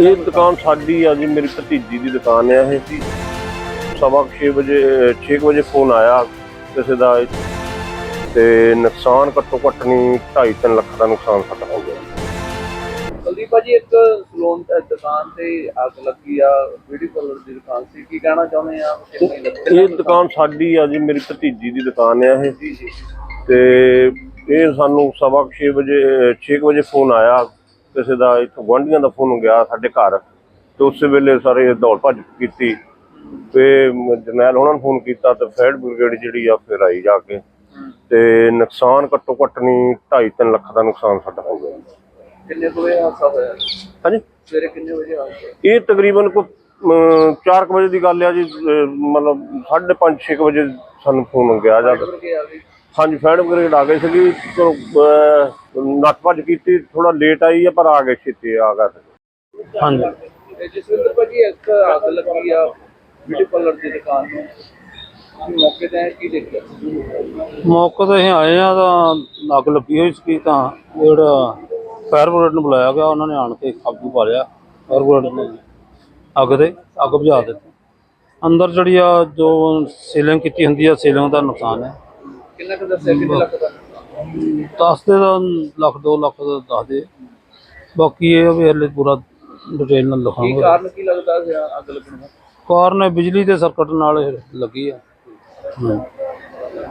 ਇਹ ਦੁਕਾਨ ਸਾਡੀ ਆ ਜੀ ਮੇਰੀ ਭਤੀਜੀ ਦੀ ਦੁਕਾਨ ਆ ਇਹ ਜੀ। ਸਵਾ 6 ਵਜੇ 6 ਵਜੇ ਫੋਨ ਆਇਆ ਕਿਸੇ ਦਾ। ਤੇ ਨੁਕਸਾਨ ਘੱਟੋ ਘੱਟ ਨਹੀਂ 2.5 ਲੱਖ ਦਾ ਨੁਕਸਾਨ ਸਾਡਾ ਹੋ ਗਿਆ। ਕੁਲਦੀਪ ਭਾਜੀ ਇੱਕ ਸਲੂਨ ਦੁਕਾਨ ਤੇ ਅੱਗ ਲੱਗੀ ਆ ਬਿਊਟੀ ਪਾਰਲਰ ਦੀ ਦੁਕਾਨ ਸੀ ਕੀ ਕਹਿਣਾ ਚਾਹੁੰਦੇ ਆ? ਇਹ ਦੁਕਾਨ ਸਾਡੀ ਆ ਜੀ ਮੇਰੀ ਭਤੀਜੀ ਦੀ ਦੁਕਾਨ ਆ ਇਹ। ਜੀ ਜੀ। ਤੇ ਇਹ ਸਾਨੂੰ ਸਵਾ 6 ਵਜੇ 6 ਵਜੇ ਫੋਨ ਆਇਆ। ਕਿਸੇ ਦਾ ਇੱਥੋਂ ਗੁਆਂਢੀਆਂ ਦਾ ਫੋਨ ਗਿਆ ਸਾਡੇ ਘਰ ਤੇ ਉਸੇ ਵੇਲੇ ਸਾਰੇ ਦੌੜ ਭੱਜ ਕੀਤੀ ਤੇ ਜਰਨੈਲ ਉਹਨਾਂ ਨੂੰ ਫੋਨ ਕੀਤਾ ਤੇ ਫਾਇਰ ਬ੍ਰਿਗੇਡ ਜਿਹੜੀ ਆ ਫਿਰ ਆਈ ਜਾ ਕੇ ਤੇ ਨੁਕਸਾਨ ਘੱਟੋ ਘੱਟ ਨਹੀਂ 2.5 ਲੱਖ ਦਾ ਨੁਕਸਾਨ ਸਾਡਾ ਹੋ ਗਿਆ। ਕਿੰਨੇ ਕੁ ਵਜੇ ਹਾਦਸਾ ਹੋਇਆ? ਹਾਂਜੀ? ਸਵੇਰੇ ਕਿੰਨੇ ਵਜੇ ਹਾਦਸਾ ਇਹ ਤਕਰੀਬਨ ਕੋ 4 ਵਜੇ ਦੀ ਗੱਲ ਆ ਜੀ ਮਤਲਬ 5:30 6 ਵਜੇ ਸਾਨੂੰ ਫੋਨ ਗਿਆ ਜਾ ਹਾਂਜੀ ਫਾਇਰ ਬ੍ਰਿਗੇਡ ਆ ਗਈ ਸੀਗੀ ਨੱਠ ਭੱਜ ਕੀਤੀ ਥੋੜਾ ਲੇਟ ਆਈ ਆ ਪਰ ਆ ਗਏ ਛੇਤੀ ਆ ਗਏ ਹਾਂਜੀ। ਤੇ ਜਸਵਿੰਦਰ ਭਾਜੀ ਇੱਕ ਅੱਗ ਲੱਗੀ ਆ ਬਿਊਟੀ ਪਾਰਲਰ ਦੀ ਦੁਕਾਨ ਨੂੰ। ਤੁਸੀਂ ਮੌਕੇ ਤੇ ਕੀ ਦੇਖਿਆ? ਮੌਕੇ ਤੇ ਅਸੀਂ ਆਏ ਆ ਤਾਂ ਅੱਗ ਲੱਗੀ ਹੋਈ ਸੀ ਤਾਂ ਜਿਹੜਾ ਫਾਇਰ ਬ੍ਰਿਗੇਡ ਨੂੰ ਬੁਲਾਇਆ ਗਿਆ ਉਹਨਾਂ ਨੇ ਆਣ ਕੇ ਕਾਬੂ ਪਾ ਲਿਆ ਫਾਇਰ ਬ੍ਰਿਗੇਡ ਨੇ। ਅੱਗ ਦੇ ਅੱਗ ਬੁਝਾ ਦਿੱਤੀ। ਅੰਦਰ ਜਿਹੜੀ ਆ ਜੋ ਸੀਲਿੰਗ ਕੀਤੀ ਹੁੰਦੀ ਆ ਸੀਲਿੰਗ ਦਾ ਨੁਕਸਾਨ ਹੈ। ਕਿੰਨਾ ਕੁ ਦੱਸਿਆ ਕਿੰਨੇ ਲੱਖ ਦਾ? ਦੱਸਦੇ ਤਾਂ ਲੱਖ 2 ਲੱਖ ਦਾ। ਦੱਸਦੇ ਬਾਕੀ ਇਹ ਆ ਵੀ ਹਲੇ ਪੂਰਾ ਡਿਟੇਲ ਨਾਲ ਕੀ ਲਿਖਾਂਗੇ ਕਾਰਨ ਕੀ ਲੱਗਦਾ ਸੀ ਅੱਗ ਲੱਗਣ ਦਾ? ਕਾਰਨ ਬਿਜਲੀ ਦੇ ਸਰਕਟ ਨਾਲ ਇਹ ਲੱਗੀ ਆ।